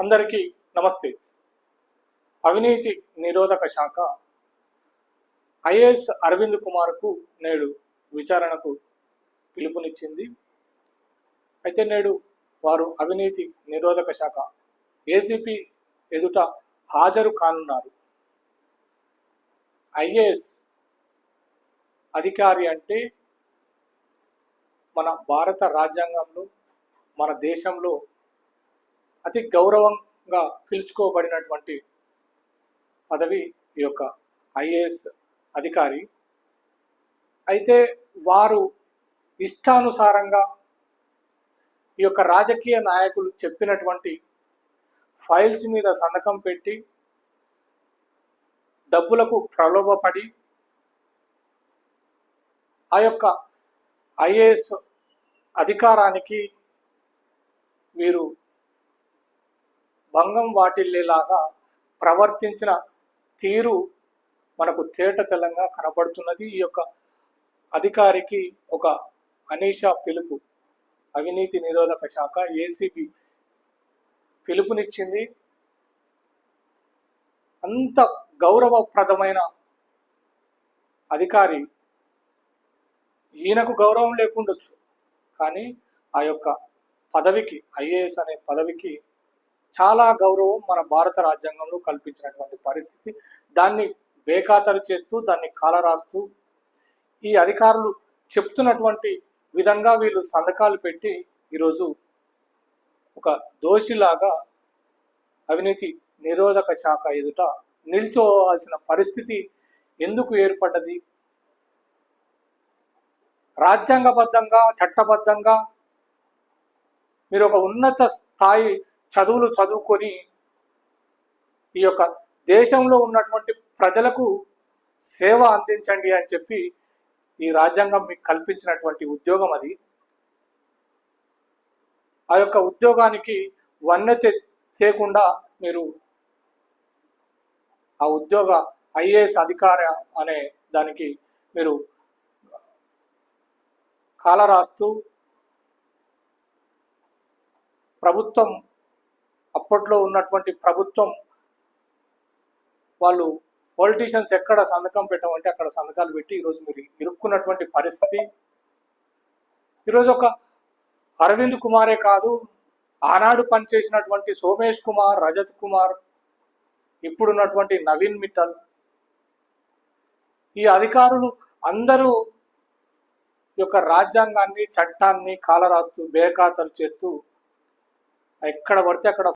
అందరికీ నమస్తే. అవినీతి నిరోధక శాఖ ఐఏఎస్ అరవింద్ కుమార్కు నేడు విచారణకు పిలుపునిచ్చింది. అయితే నేడు వారు అవినీతి నిరోధక శాఖ ఏసీపీ ఎదుట హాజరు కానున్నారు. ఐఏఎస్ అధికారి అంటే మన భారత రాజ్యాంగంలో మన దేశంలో అతి గౌరవంగా పిలుచుకోబడినటువంటి పదవి ఈ యొక్క ఐఏఎస్ అధికారి. అయితే వారు ఇష్టానుసారంగా ఈ యొక్క రాజకీయ నాయకులు చెప్పినటువంటి ఫైల్స్ మీద సంతకం పెట్టి డబ్బులకు ప్రలోభపడి ఆ యొక్క ఐఏఎస్ అధికారానికి వీరు భంగం వాటిల్లేలాగా ప్రవర్తించిన తీరు మనకు తేట తెల్లంగా కనబడుతున్నది. ఈ యొక్క అధికారికి ఒక అనీషా పిలుపు అవినీతి నిరోధక శాఖ ఏసీబీ పిలుపునిచ్చింది. అంత గౌరవప్రదమైన అధికారి ఈయనకు గౌరవం లేకుండొచ్చు. కానీ ఆ యొక్క పదవికి ఐఏఎస్ అనే పదవికి చాలా గౌరవం మన భారత రాజ్యాంగంలో కల్పించినటువంటి పరిస్థితి. దాన్ని బేఖాతరు చేస్తూ దాన్ని కాలరాస్తూ ఈ అధికారులు చెప్తున్నటువంటి విధంగా వీళ్ళు సంతకాలు పెట్టి ఈరోజు ఒక దోషిలాగా అవినీతి నిరోధక శాఖ ఎదుట నిల్చోవాల్సిన పరిస్థితి ఎందుకు ఏర్పడ్డది? రాజ్యాంగబద్ధంగా చట్టబద్ధంగా మీరు ఒక ఉన్నత స్థాయి చదువులు చదువుకొని ఈ యొక్క దేశంలో ఉన్నటువంటి ప్రజలకు సేవ అందించండి అని చెప్పి ఈ రాజ్యాంగం మీకు కల్పించినటువంటి ఉద్యోగం అది. ఆ యొక్క ఉద్యోగానికి వన్నె చేయకుండా మీరు ఆ ఉద్యోగ ఐఏఎస్ అధికార అనే దానికి మీరు కాల రాస్తూ ప్రభుత్వం అప్పట్లో ఉన్నటువంటి ప్రభుత్వం వాళ్ళు పొలిటీషియన్స్ ఎక్కడ సంతకం పెట్టమంటే అక్కడ సంతకాలు పెట్టి ఈరోజు మీరు ఇరుక్కున్నటువంటి పరిస్థితి. ఈరోజు ఒక అరవింద్ కుమారే కాదు ఆనాడు పనిచేసినటువంటి సోమేష్ కుమార్ రజత్ కుమార్ ఇప్పుడున్నటువంటి నవీన్ మిట్టల్ ఈ అధికారులు అందరూ ఈ యొక్క రాజ్యాంగాన్ని చట్టాన్ని కాలరాస్తూ బేఖాతలు చేస్తూ ఎక్కడ పడితే అక్కడ